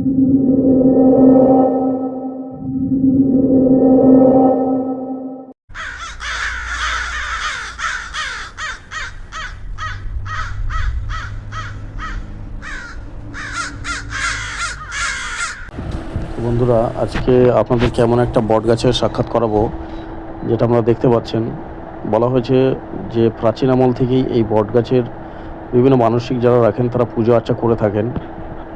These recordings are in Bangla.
বন্ধুরা, আজকে আপনাদের কেমন একটা বট গাছের সাক্ষাৎ করাবো, যেটা আপনারা দেখতে পাচ্ছেন। বলা হয়েছে যে প্রাচীন আমল থেকেই এই বট গাছের বিভিন্ন মানসিক যারা রাখেন, তারা পুজো আর্চা করে থাকেন।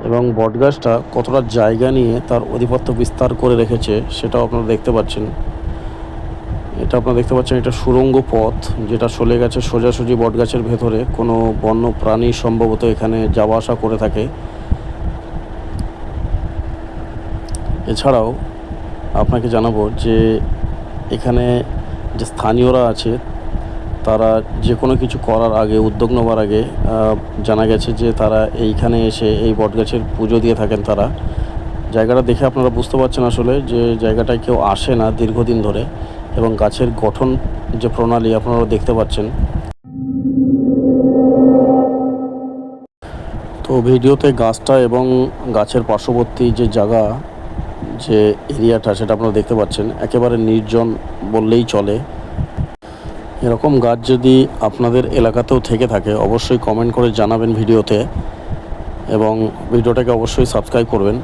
এবং বটগাছটা কতটা জায়গা নিয়ে তার আধিপত্য বিস্তার করে রেখেছে সেটাও আপনারা দেখতে পাচ্ছেন। এটা আপনারা দেখতে পাচ্ছেন, এটা সুরঙ্গ পথ যেটা চলে গেছে সোজাসুজি বটগাছের ভেতরে। কোনো বন্য প্রাণী সম্ভবত এখানে যাওয়া আসা করে থাকে। এছাড়াও আপনাকে জানাব যে এখানে যে স্থানীয়রা আছে তারা যে কোনো কিছু করার আগে, উদ্যোগ নেওয়ার আগে জানা গেছে যে তারা এইখানে এসে এই বটগাছের পুজো দিয়ে থাকেন তারা। জায়গাটা দেখে আপনারা বুঝতে পারছেন আসলে যে জায়গাটায় কেউ আসে না দীর্ঘদিন ধরে এবং গাছের গঠন যে প্রণালী আপনারা দেখতে পাচ্ছেন। তো ভিডিওতে গাছটা এবং গাছের পার্শ্ববর্তী যে জায়গা, যে এরিয়াটা সেটা আপনারা দেখতে পাচ্ছেন। একেবারে নির্জন বললেই চলে। এরকম গাছ যদি আপনাদের এলাকাতেও থেকে থাকে, অবশ্যই কমেন্ট করে জানাবেন ভিডিওতে এবং ভিডিওটাকে অবশ্যই সাবস্ক্রাইব করবেন।